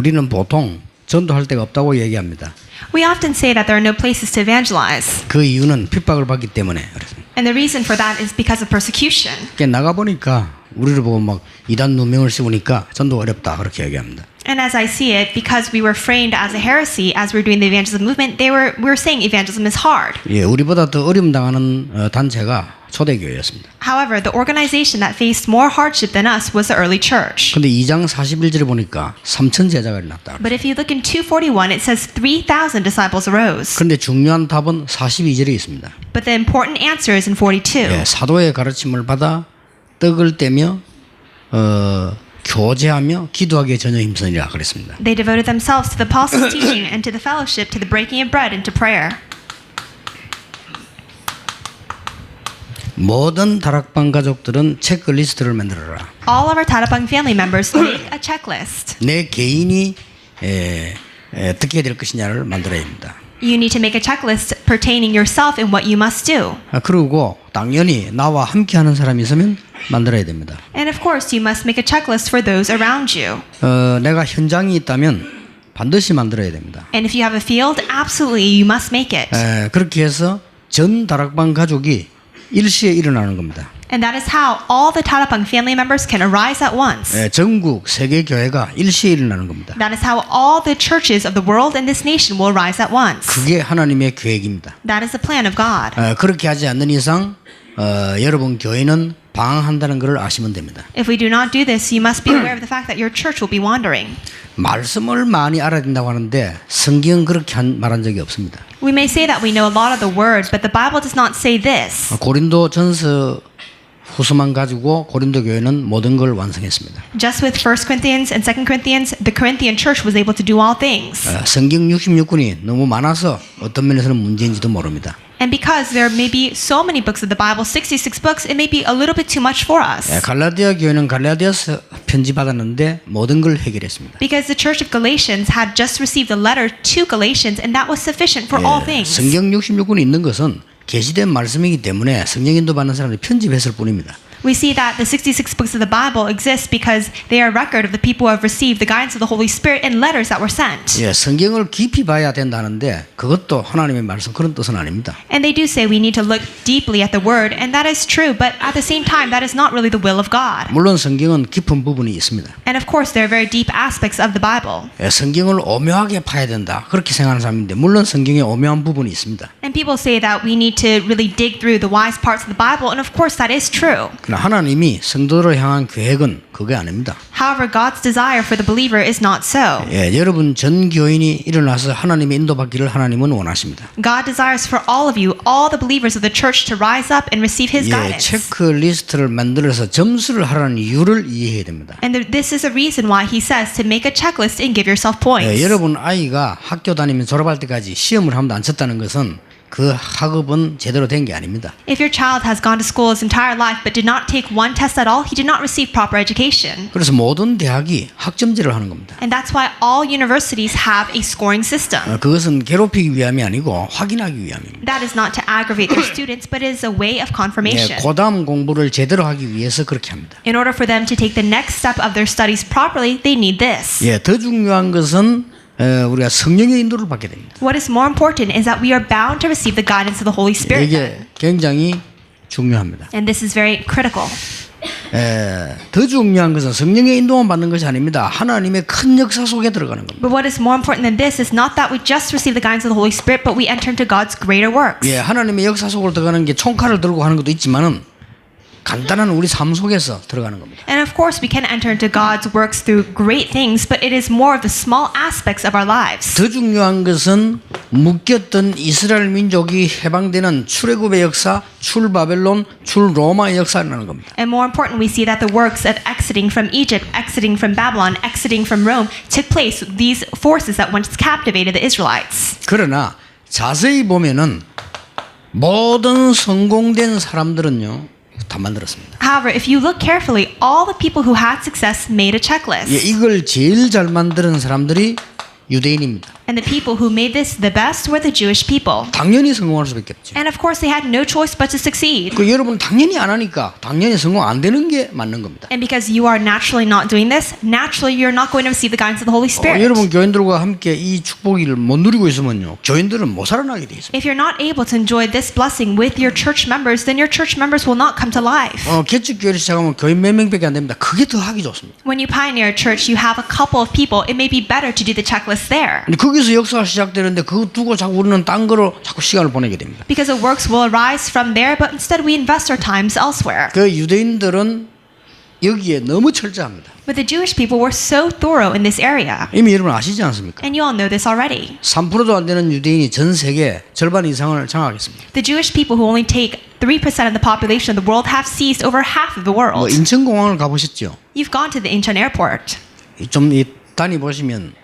우리는 보통 전도할 데가 없다고 얘기합니다. We often say that there are no places to evangelize. 그 이유는 핍박을 받기 때문에 그렇습니다. And the reason for that is because of persecution. 그러니까 나가 보니까 우리를 보고 막 이단 누명을 씌우니까 전도 어렵다 그렇게 얘기합니다. And as I see it, because we were framed as a heresy as we were doing the evangelism movement, they were we were saying evangelism is hard. 예, 우리보다 더 어려움 당하는 어, 단체가 초대교회였습니다. However, the organization that faced more hardship than us was the early church. 근데 2장 41절에 보니까 3천 제자가 일어났다. But if you look in 241, it says 3,000 disciples arose. 근데 중요한 답은 42절에 있습니다. But the important answer is in 42. 예, 사도의 가르침을 받아 떡을 떼며 어, 교제하며 기도하기에 전혀 힘쓰니라 그랬습니다. They devoted themselves to the apostles' teaching and to the fellowship, to the breaking of bread, and to prayer. 모든 다락방 가족들은 체크리스트를 만들어라. All of our Tarapang family members make a checklist. 내 개인이 에, 에, 어떻게 해야 될 것이냐를 만들어야 합니다. You need to make a checklist pertaining yourself and what you must do. 아, 그리고 당연히 나와 함께하는 사람이 있으면 만들어야 됩니다. And of course, you must make a checklist for those around you. 어, 내가 현장이 있다면 반드시 만들어야 됩니다. And if you have a field, absolutely you must make it. 에, 그렇게 해서 전 다락방 가족이 일시에 일어나는 겁니다. And that is how all the Tarapang family members can arise at once. 에, 전국 세계 교회가 일시에 일어나는 겁니다. That is how all the churches of the world and this nation will rise at once. 그게 하나님의 계획입니다. That is the plan of God. 어, 그렇게 하지 않는 이상 어, 여러분 교회는 방황한다는 것을 아시면 됩니다. If we do not do this, you must be aware of the fact that your church will be wandering. 말씀을 많이 알아야 된다고 하는데 성경은 그렇게 한, 말한 적이 없습니다. We may say that we know a lot of the word, but the Bible does not say this. 고린도 전서 후서만 가지고 고린도 교회는 모든 걸 완성했습니다. Just with 1 Corinthians and 2 Corinthians, the Corinthian church was able to do all things. 어, 성경 66권이 너무 많아서 어떤 면에서는 문제인지도 모릅니다. And because there may be so many books of the Bible, 66 books, it may be a little bit too much for us. 예, 갈라디아 교회는 갈라디아서 편지 받았는데 모든 걸 해결했습니다. Because the church of Galatians had just received a letter to Galatians, and that was sufficient for all 예, things. 성경 66권이 있는 것은 계시된 말씀이기 때문에 성령 인도 받는 사람들이 편집했을 뿐입니다. We see that the 66 books of the Bible exist because they are a record of the people who have received the guidance of the Holy Spirit and letters that were sent. 예, 성경을 깊이 봐야 된다는데 그것도 하나님의 말씀 그런 뜻은 아닙니다. And they do say we need to look deeply at the word, and that is true, but at the same time, that is not really the will of God. 물론 성경은 깊은 부분이 있습니다. And of course, there are very deep aspects of the Bible. 예, 성경을 오묘하게 파야 된다 그렇게 생각하는 사람인데 물론 성경에 오묘한 부분이 있습니다. And people say that we need to really dig through the wise parts of the Bible, and of course, that is true. 그러나 하나님이 성도를 향한 계획은 그게 아닙니다. However, God's desire for the believer is not so. 예, 여러분 전 교인이 일어나서 하나님의 인도받기를 하나님은 원하십니다. God desires for all of you, all the believers of the church, to rise up and receive His 예, guidance. 체크리스트를 만들어서 점수를 하라는 이유를 이해해야 됩니다. And th- this is a reason why He says to make a checklist and give yourself points. 예, 여러분 아이가 학교 다니면 졸업할 때까지 시험을 한 번도 안 쳤다는 것은 그 학업은 제대로 된 게 아닙니다. If your child has gone to school his entire life but did not take one test at all, he did not receive proper education. 그래서 모든 대학이 학점제를 하는 겁니다. And that's why all universities have a scoring system. 어, 그것은 괴롭히기 위함이 아니고 확인하기 위함입니다. That is not to aggravate their students, but is a way of 예, confirmation. 고담 공부를 제대로 하기 위해서 그렇게 합니다. In order for them to take the next step of their studies properly, they need this. 예, 더 중요한 것은 어, 우리가 성령의 인도를 받게 됩니다. What is more important is that we are bound to receive the guidance of the Holy Spirit. 이게 굉장히 중요합니다. And this is very critical. 에, 더 중요한 것은 성령의 인도만 받는 것이 아닙니다. 하나님의 큰 역사 속에 들어가는 겁니다. But what is more important than this is not that we just receive the guidance of the Holy Spirit, but we enter into God's greater works. 예, 하나님의 역사 속으로 들어가는 게 총칼을 들고 하는 것도 있지만은 간단한 우리 삶 속에서 들어가는 겁니다. And of course, we can enter into God's works through great things, but it is more of the small aspects of our lives. 더 중요한 것은 묶였던 이스라엘 민족이 해방되는 출애굽의 역사, 출바벨론, 출로마의 역사라는 겁니다. And more important, we see that the works of exiting from Egypt, exiting from Babylon, exiting from Rome took place. These forces that once captivated the Israelites. 그러나 자세히 보면은 모든 성공된 사람들은요 다 만들었습니다. However, if you look carefully, all the people who had success made a 예, checklist. 이걸 제일 잘 만드는 사람들이 유대인입니다. And the people who made this the best were the Jewish people. 당연히 성공할 수밖에 없죠. And of course, they had no choice but to succeed. 그 여러분 당연히 안 하니까 당연히 성공 안 되는 게 맞는 겁니다. And because you are naturally not doing this, naturally you're not going to receive the guidance of the Holy 어, Spirit. 여러분 교인들과 함께 이 축복을 못 누리고 있으면요 교인들은 못 살아나게 돼 있습니다. If you're not able to enjoy this blessing with your church members, then your church members will not come to life. 어, 개척 교회를 시작하면 교인 몇 명밖에 안 됩니다. 그게 더 하기 좋습니다. When you pioneer a church, you have a couple of people. It may be better to do the checklist there. 근데 거기서 역사가 시작되는데 그거 두고 자꾸 우리는 딴 거로 자꾸 시간을 보내게 됩니다. Because the works will arise from there, but instead we invest our times elsewhere. 그 유대인들은 여기에 너무 철저합니다. But the Jewish people were so thorough in this area. 이미 여러분 아시지 않습니까? And you all know this already. 3%도 안 되는 유대인이 전 세계 절반 이상을 장악했습니다. The Jewish people who only take 3% of the population of the world have seized over half of the 뭐 world. 인천공항을 가보셨죠? You've gone to the Incheon airport. 좀이 다니보시면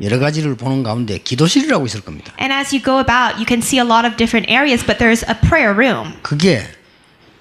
여러 가지를 보는 가운데 기도실이라고 있을 겁니다. And as you go about, you can see a lot of different areas, but there's a prayer room. 그게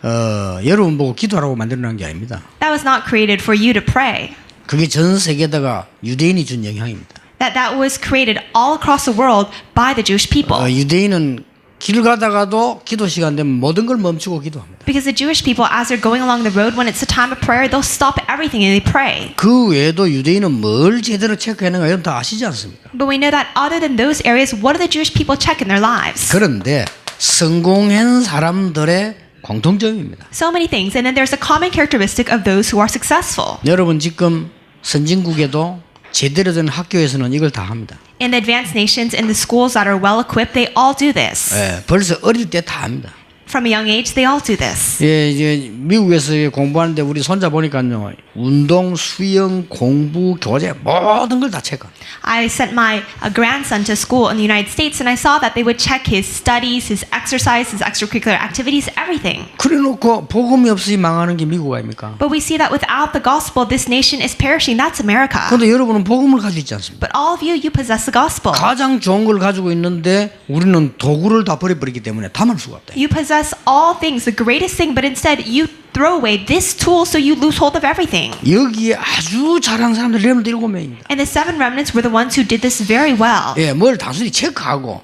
어, 여러분 보고 기도하라고 만들어놓은 게 아닙니다. That was not created for you to pray. 그게 전 세계다가 유대인이 준 영향입니다. That that was created all across the world by the Jewish people. 어, 유대인은 길 가다가도 기도 시간 되면 모든 걸 멈추고 기도합니다. Because the Jewish people, as they're going along the road, when it's a time of prayer, they'll stop everything and they pray. 그 외에도 유대인은 뭘 제대로 체크하는가 여러분 다 아시지 않습니까? But we know that other than those areas, what do the Jewish people check in their lives? 그런데 성공한 사람들의 공통점입니다. So many things. And then there's a common characteristic of those who are successful. 여러분 지금 선진국에도 제대로 된 학교에서는 이걸 다 합니다. In the advanced nations, in the schools that are well equipped, they all do this. 예, 벌써 어릴 때 다 합니다. From a young age, they all do this. 예, 이제 미국에서 공부하는데 우리 손자 보니까요. 운동, 수영, 공부, 교재 모든 걸 다 체크. I sent my uh, grandson to school in the United States, and I saw that they would check his studies, his exercise, his extracurricular activities, everything. 그래 놓고 복음이 없이 망하는 게 미국 아닙니까? But we see that without the gospel, this nation is perishing. That's America. 그런데 여러분은 복음을 가지고 있지 않습니까? But all of you, you possess the gospel. 가장 좋은 걸 가지고 있는데 우리는 도구를 다 버려 버리기 때문에 담을 수가 없다. You possess all things, the greatest thing, but instead you throw away this tool so you lose hold of everything. 여기에 아주 잘한 사람들 레몬드 일곱 명입니다. And the seven remnants were the ones who did this very well. 예, 뭘 단순히 체크하고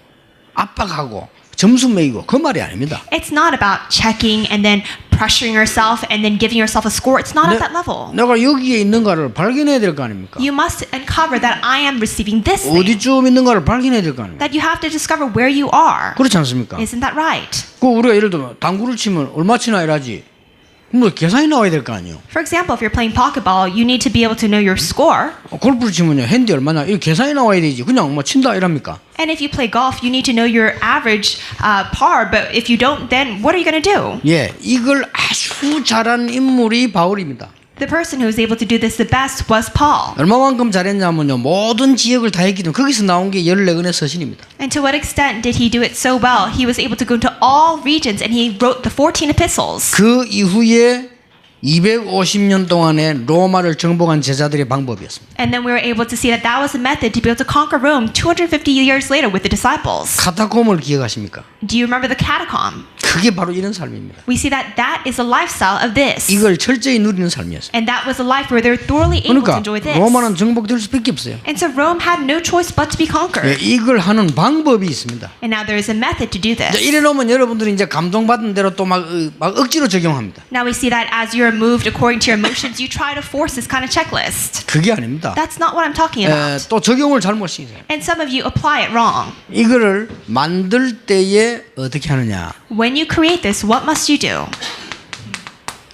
압박하고 점수 매기고 그 말이 아닙니다. It's not about checking and then pressuring yourself and then giving yourself a score. It's not at that level. 내가 여기에 있는가를 발견해야 될 거 아닙니까? You must uncover that I am receiving this thing. 어디쯤 있는가를 발견해야 될 거 아닙니까? That you have to discover where you are. 그렇지 않습니까? Isn't that right? 그 우리가 예를 들면 당구를 치면 얼마 치나 이라지. 뭐 계산이 나와야 될 거 아니에요. For example, if you're playing pokeball, you need to be able to know your score. 어, 골프를 치면요 핸디 얼마냐 이 계산이 나와야 되지. 그냥 뭐 친다 이랍니까? And if you play golf, you need to know your average uh, par. But if you don't, then what are you going to do? 예, 이걸 아주 잘한 인물이 바울입니다. The person who was able to do this the best was Paul. 얼마만큼 잘했냐면요 모든 지역을 다 했기 때문에 거기서 나온 게 14권의 서신입니다. And to what extent did he do it so well? He was able to go into all regions and he wrote the 14 epistles. 그 이후에 250년 동안에 로마를 정복한 제자들의 방법이었습니다. And then we were able to see that that was a method to be able to conquer Rome 250 years later with the disciples. 카타콤을 기억하십니까? Do you remember the catacomb? 그게 바로 이런 삶입니다. We see that that is a lifestyle of this. 이걸 철저히 누리는 삶이었어요. And that was a life where they're thoroughly able to 그러니까 enjoy this. 로마는 정복될 수밖에 없어요. And so Rome had no choice but to be 예, conquered. 이걸 하는 방법이 있습니다. And now there is a method to do this. 이래 놓으면 여러분들이 이제 감동받은 대로 또막 막 억지로 적용합니다. Now we see that as you're moved according to your emotions, you try to force this kind of checklist. 그게 아닙니다. That's not what I'm talking 에, about. 또 적용을 잘못 시켜요. And some of you apply it wrong. 이거를 만들 때에 어떻게 하느냐? When you create this, what must you do?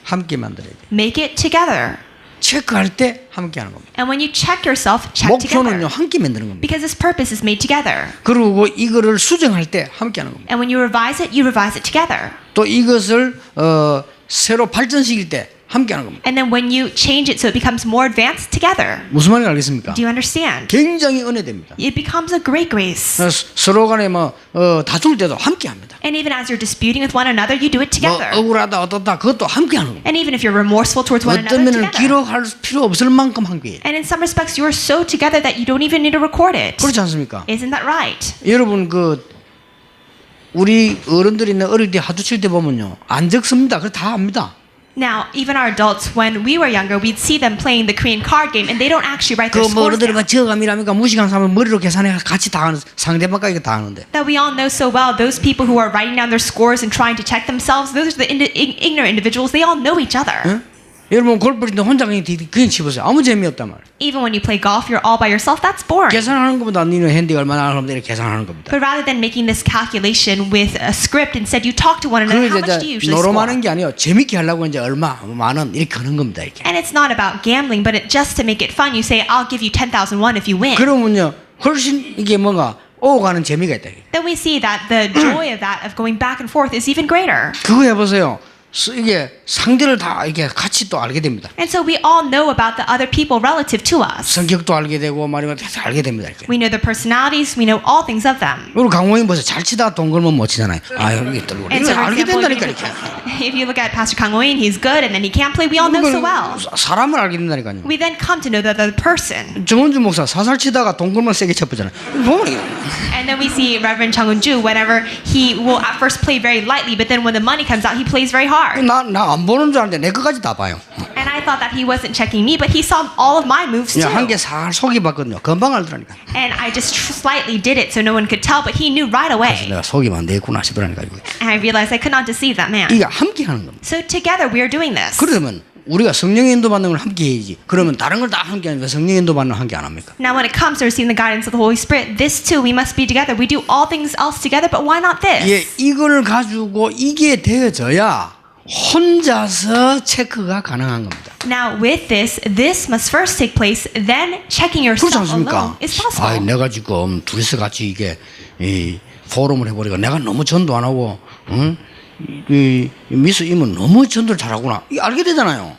함께 만들어야 돼. Make it together. 체크할 때 함께 하는 겁니다. And when you check yourself, check 목표는요 together. 함께 만드는 겁니다. Because this purpose is made together. 그리고 이거를 수정할 때 함께 하는 겁니다. And when you revise it, you revise it together. 또 이것을 어, 새로 발전시킬 때 함께 하는 겁니다. And then when you change it so it becomes more advanced together. 무슨 말인지 알겠습니까? Do you understand? 굉장히 은혜됩니다. It becomes a great grace. 어, 서- 서로 간에 뭐 어, 다툴 때도 함께 합니다. And even as you're disputing with one another, you do it 뭐 together. 억울하다 어떻다 그것도 함께 하는 겁니다. And even if you're remorseful towards one 어떤 another, 면은 together. 기록할 필요 없을 만큼 함께 해요. And in some respects, you are so together that you don't even need to record it. 그렇지 않습니까? Isn't that right? 여러분 그 우리 어른들이 내 어릴 때 하도 칠때 보면요 안 적습니다. 그래 다 압니다. Now, even our adults, when we were younger, we'd see them playing the Korean card game, and they don't actually write their 그뭐 scores 어른들이 down. 막 지어감이라니까 무식한 사람은 머리로 계산해 같이 다 하는 상대방까지 다 하는데 That we all know so well. Those people who are writing down their scores and trying to check themselves, those are the indi- ig- ignorant individuals. They all know each other. 응? 여러분 골프 치는데 혼자 그냥 디- 그냥 치보세요 아무 재미 없단 말이에요 Even when you play golf, you're all by yourself. That's boring. 계산하는 것보다 니는 핸디가 얼마나 하면 이렇게 계산하는 겁니다 But rather than making this calculation with a script, instead you talk to one another. How much do 이제 you usually 노름하는 score? 게 아니에요 재밌게 하려고 이제 얼마 만원 이렇게 하는 겁니다 이렇게 And it's not about gambling, but it, just to make it fun, you say, "I'll give you ten thousand won if you win." 그러면요 훨씬 이게 뭔가 오가는 재미가 있다. Then we see that the joy of that of going back and forth is even greater. 그거 해보세요 스- 이게 상대를 다 이게 같이 또 알게 됩니다 And so we all know about the other people relative to us. 성격도 알게 되고 말이면 다 알게 됩니다 이렇게 We know their personalities. We know all things of them. 우리 강호인 보세요 잘 치다가 돈 걸면 못 치잖아요 아 여기 또 so, for 알게 된다니까 if 이렇게 you, if you look at Pastor Kang Oin, he's good, and then he can't play. We all know so well. 사- 사람을 알게 된다니까요 We then come to know the other person. 정은주 목사 사살 치다가 돈 걸면 세게 쳐보잖아요 이거 And then we see Reverend Chung Eun-ju, whenever he will at first play very lightly, but then when the money comes out, he plays very hard. 나나 안 보는 줄 알았는데 내 것까지 다 봐요 And I thought that he wasn't checking me, but he saw all of my moves too. 그냥 한개 살 속이 봤거든요 금방 알더라니까 And I just tr- slightly did it so no one could tell, but he knew right 그래서 away. 내가 속이면 안 되겠구나 싶더라니까 이거. And I realized I could not deceive that man. 이게 함께 하는 겁니다 So together we are doing this. 그러면 우리가 성령 인도 받는 걸 함께 해야지 그러면 다른 걸 다 함께 하니까 성령 인도 받는 걸 함께 안 합니까 Now, when it comes to receiving the guidance of the Holy Spirit, this too, we must be together. We do all things else together, but why not this? 예, 이걸 가지고 이게 되어져야 혼자서 체크가 가능한 겁니다. Now, with this, this must first take place, then checking 그렇지 yourself 않습니까? alone is possible. 아, 내가 지금 둘이서 같이 이게 이 포럼을 해버리고 내가 너무 전도 안 하고, 응? 이, 이 미스 이면 너무 전도를 잘하구나. 이 알게 되잖아요.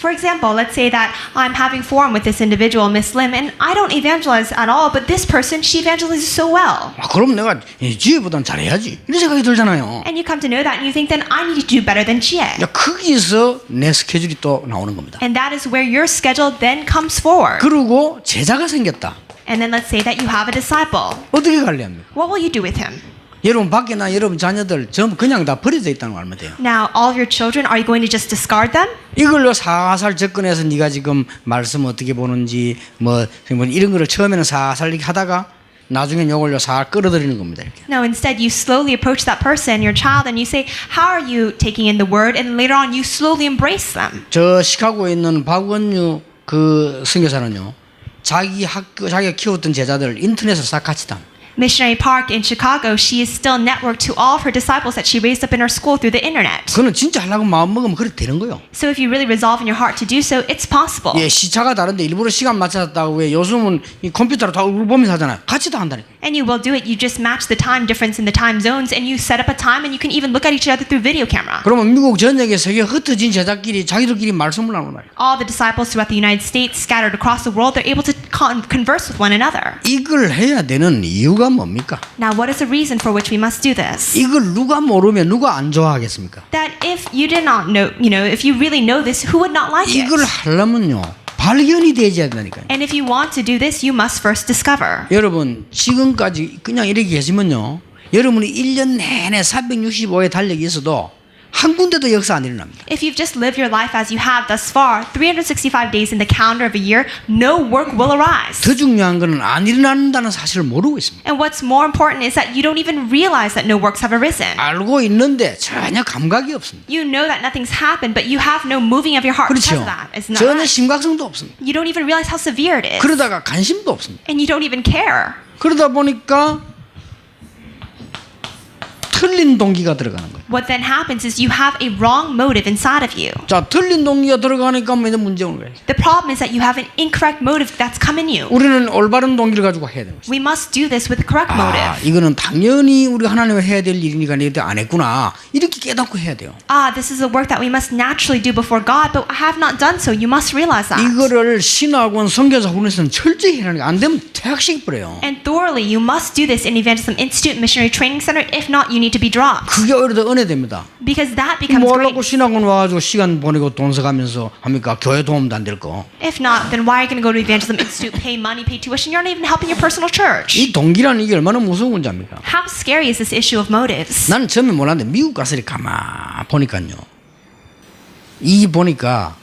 For example, let's say that I'm having forum with this individual, Miss Lim, and I don't evangelize at all, but this person, she evangelizes so well. 아, 그럼 내가 이 지혜보단 잘해야지. 이런 생각이 들잖아요. And you come to know that and you think then I need to do better than Jie. 야, 거기서 내 스케줄이 또 나오는 겁니다. And that is where your schedule then comes forward. 그리고 제자가 생겼다. And then let's say that you have a disciple. 어떻게 관리합니까? What will you do with him? 여러분 밖에나 여러분 자녀들 전부 그냥 다 버려져 있다는 거 알면 돼요. Now, all of your children, are you going to just discard them? 이걸로 사살 접근해서 네가 지금 말씀 어떻게 보는지 뭐, 뭐 이런 거를 처음에는 사살 하다가 나중에 요걸로 살 끌어들이는 겁니다. 이렇게. No, instead, you slowly approach that person, your child, and you say, How are you taking in the word? And later on, you slowly embrace them. 저 시카고에 있는 박원유 그 선교사는요. 자기 학교 자기가 키웠던 제자들 인터넷을 싹 같이 다. Missionary Park in Chicago, she is still networked to all of her disciples that she raised up in her school through the internet. 그는 진짜 하려고 마음 먹으면 그렇게 되는 거예요. So if you really resolve in your heart to do so, it's possible. 예, 시차가 다른데 일부러 시간 맞췄다고 왜 요즘은 이 컴퓨터로 다 얼굴 보면서 하잖아요. 같이 다 한다니까. And you will do it. You just match the time difference in the time zones and you set up a time and you can even look at each other through video camera. 그러면 미국 전역에 세계 흩어진 제자끼리 자기들끼리 말씀을 나누는 말이에요. All the disciples throughout the United States, scattered across the world, they're able to con- converse with one another. 이걸 해야 되는 이유가 뭡니까? Now, what is the reason for which we must do this? 이걸 누가 모르면 누가 안 좋아하겠습니까? That if you did not know, you know, if you really know this, who would not like it? 이걸 하려면요 발견이 되어야 된다니까요. And if you want to do this, you must first discover. 여러분 지금까지 그냥 이렇게 계시면요 여러분이 1년 내내 365의 달력이 있어도 한 군데도 역사 안 일어납니다. If you've just lived your life as you have thus far, 365 days in the calendar of a year, no work will arise. 더 중요한 거는 안 일어난다는 사실을 모르고 있습니다. And what's more important is that you don't even realize that no works have arisen. 알고 있는데 전혀 감각이 없습니다. You know that nothing's happened, but you have no moving of your heart because 그렇죠. of that. It's not 전혀. 심각성도 없습니다. You don't even realize how severe it is. 그러다가 관심도 없습니다. And you don't even care. 그러다 보니까 틀린 동기가 들어가는 거예요. What then happens is you have a wrong motive inside of you. 자, 틀린 동기가 들어가니까 뭐 이제 문제 오는 거예요. The problem is that you have an incorrect motive that's come in you. 우리는 올바른 동기를 가지고 해야 되는 거죠. We must do this with the correct 아, motive. 이거는 당연히 우리가 하나님을 해야 될 일이니까 내가 안 했구나. 이렇게 깨닫고 해야 돼요. Ah, this is a work that we must naturally do before God, but I have not done so. You must realize that. 이거를 신학원 선교사 훈련에서는 철저히 해야 하는 안 되면 퇴학시켜 버려요. And thoroughly, you must do this in Evangelism Institute Missionary Training Center. If not, you need to be dropped. 그게 오히려 더 은혜됩니다. Because that becomes 뭐 great. 하려고 신학원 와가지고 시간 보내고 돈 써가면서 합니까? 교회 도움도 안 될 거. If not, then why are you going to go to Evangelism Institute, pay money, pay tuition? You're not even helping your personal church. 이 동기라는 이게 얼마나 무서운 압니까? How scary is this issue of motives? 나는 처음에 몰랐는데 미국 가서 이렇게 가만 보니까요. 이 보니까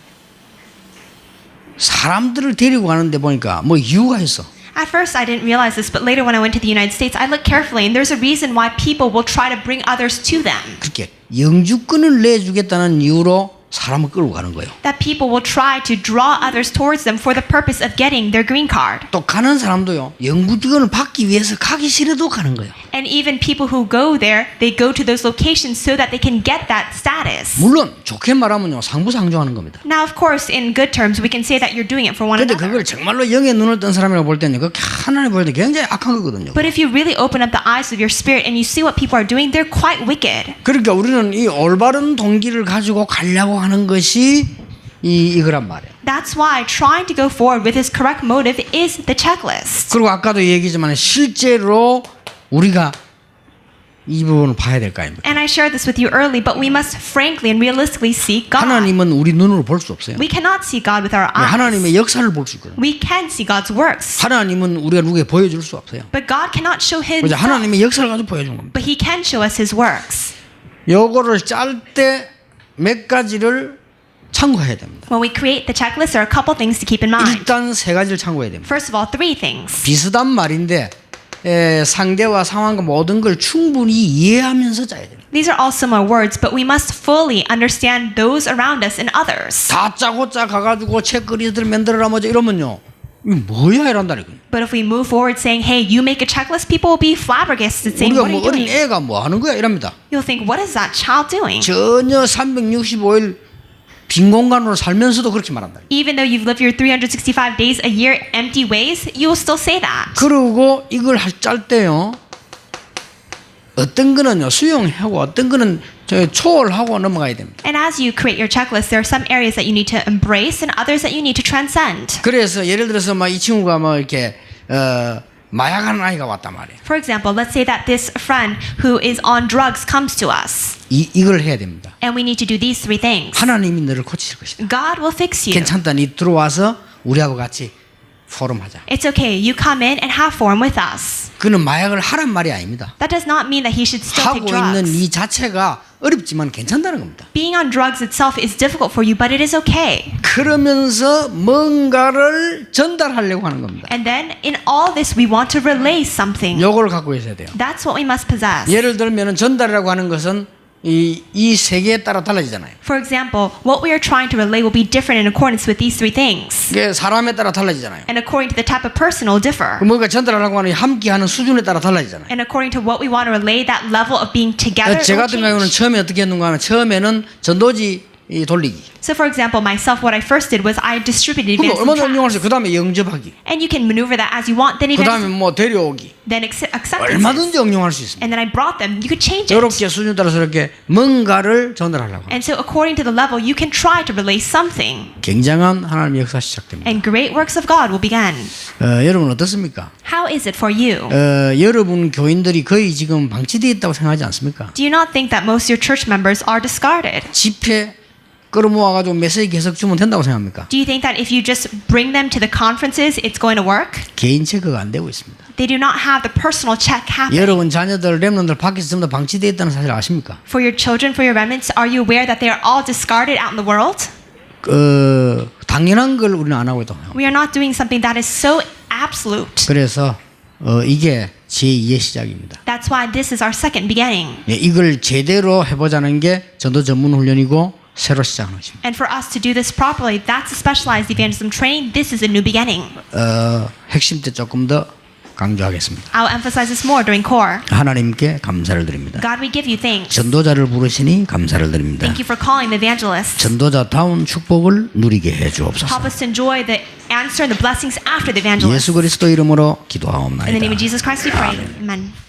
사람들을 데리고 가는데 보니까 뭐 이유가 있어. At first, I didn't realize this, but later when I went to the United States, I looked carefully, and there's a reason why people will try to bring others to them. 그렇게 영주권을 내주겠다는 이유로 사람을 끌고 가는 거예요. That people will try to draw others towards them for the purpose of getting their green card. 또 가는 사람도요. 영주권을 받기 위해서 가기 싫어도 가는 거예요. And even people who go there, they go to those locations so that they can get that status. 물론 좋게 말하면요. 상부상조하는 겁니다. Now, of course, in good terms, we can say that you're doing it for one 근데 another. 그걸 정말로 영의 눈을 뜬 사람이라고 볼 때는 그 하나님 볼 때 굉장히 악한 거거든요. But if you really open up the eyes of your spirit and you see what people are doing, they're quite wicked. 그러니까 우리는 이 올바른 동기를 가지고 가려고 하는 것이 이 이거란 말이에요. That's why trying to go forward with his correct motive is the checklist. 그리고 아까도 얘기했지만 실제로 우리가 이 부분을 봐야 될 거 아닙니까? And I shared this with you early, but we must frankly and realistically seek God. 하나님은 우리 눈으로 볼 수 없어요. We cannot see God with our eyes. 하나님의 역사를 볼 수 있거든요. We can see God's works, 하나님은 우리가 누구에 보여줄 수 없어요. but God cannot show himself. 하나님의 역사를 가지고 보여준 겁니다. But he can show us his works. 요거를 짤때 몇 가지를 참고해야 됩니다. When we create the checklist, there are a couple things to keep in mind. 일단 세 가지를 참고해야 됩니다. First of all, three things. 비슷한 말인데 에, 상대와 상황과 모든 걸 충분히 이해하면서 짜야 됩니다. These are all similar words, but we must fully understand those around us and others. 다 짜고 짜 가가지고 책거리들 만들어라 뭐지 이러면요. 이 뭐야 이란다니까. But if we move forward saying, hey, you make a checklist, people will be flabbergasted saying, what are 뭐 you doing? 애가 뭐 하는 거야 이랍니다. You'll think, what is that child doing? 전혀 365일 빈 공간으로 살면서도 그렇게 말한다. Even though you've lived your 365 days a year empty ways, you will still say that. 그리고 이걸 할- 짤 때요. 어떤 거는요 수용하고 어떤 거는 저 초월하고 넘어가야 됩니다. And as you create your checklist, there are some areas that you need to embrace and others that you need to transcend. 그래서 예를 들어서 막 이 친구가 뭐 이렇게 어, 마약하는 아이가 왔단 말이에요. For example, let's say that this friend who is on drugs comes to us, 이 이걸 해야 됩니다. and we need to do these three things. 하나님이 너를 고칠 것이다. God will fix you. 괜찮다. 니 들어와서 우리하고 같이 포럼하자. It's okay. You come in and have forum with us. 그는 마약을 하란 말이 아닙니다. That does not mean that he should still 하고 take 있는 drugs. 이 자체가 어렵지만 괜찮다는 겁니다. Being on drugs itself is difficult for you, but it is okay. 그러면서 뭔가를 전달하려고 하는 겁니다. And then in all this, we want to relay something. 요걸 갖고 있어야 돼요. That's what we must possess. 예를 들면 전달이라고 하는 것은 이, 이 세계에 따라 달라지잖아요. For example, what we are trying to relay will be different in accordance with these three things. 그게 사람에 따라 달라지잖아요. And according to the type of person, will differ. 그 뭔가 전달하려고 하는 함께하는 수준에 따라 달라지잖아요. And according to what we want to relay, that level of being together 제 같은 경우는. 처음에 어떻게 했는가 하면 처음에는 전도지 이 돌리기. So, for example, myself, what I first did was I distributed 그럼 evangelism 얼마나 응용할 수 tracts. 그 다음에 영접하기. And you can maneuver that as you want. Then 그 다음에 evangelism, 뭐 데려오기. then accept, acceptance. 얼마든지 응용할 수 있습니다. And then I brought them. You could change it. 이렇게 수준 따라서 이렇게 뭔가를 전달하려고. And so, according to the level, you can try to relay something. 굉장한 하나님의 역사 시작됩니다. And great works of God will begin. 어, 여러분 어떻습니까? How is it for you? 어, 여러분 교인들이 거의 지금 방치되어 있다고 생각하지 않습니까? Do you not think that most of your church members are discarded? 집회 끌어모아가지고 메시지 계속 주면 된다고 생각합니까? Do you think that if you just bring them to the conferences, it's going to work? 개인 체크가 안 되고 있습니다. They do not have the personal check happening. 여러분 자녀들 렘런들 밖에서 전부 다 방치되어 있다는 사실 아십니까? For your children, for your remnants, are you aware that they are all discarded out in the world? 어, 당연한 걸 우리는 안 하고 있다. We are not doing something that is so absolute. 그래서 어, 이게 제2의 시작입니다. That's why this is our second beginning. 예, 이걸 제대로 해보자는 게 전도 전문 훈련이고 새로 시작하는 것입니다. And for us to do this properly, that's a specialized evangelism training. This is a new beginning. 어, 핵심 때 조금 더 강조하겠습니다. I'll emphasize this more during core. 하나님께 감사를 드립니다. God, we give you thanks. 전도자를 부르시니 감사를 드립니다. Thank you for calling the evangelists. 전도자다운 축복을 누리게 해 주옵소서. Help us to enjoy the answer and the blessings after the evangelists. 예수 그리스도 이름으로 In the name 기도하옵나이다. of Jesus Christ we pray. Amen.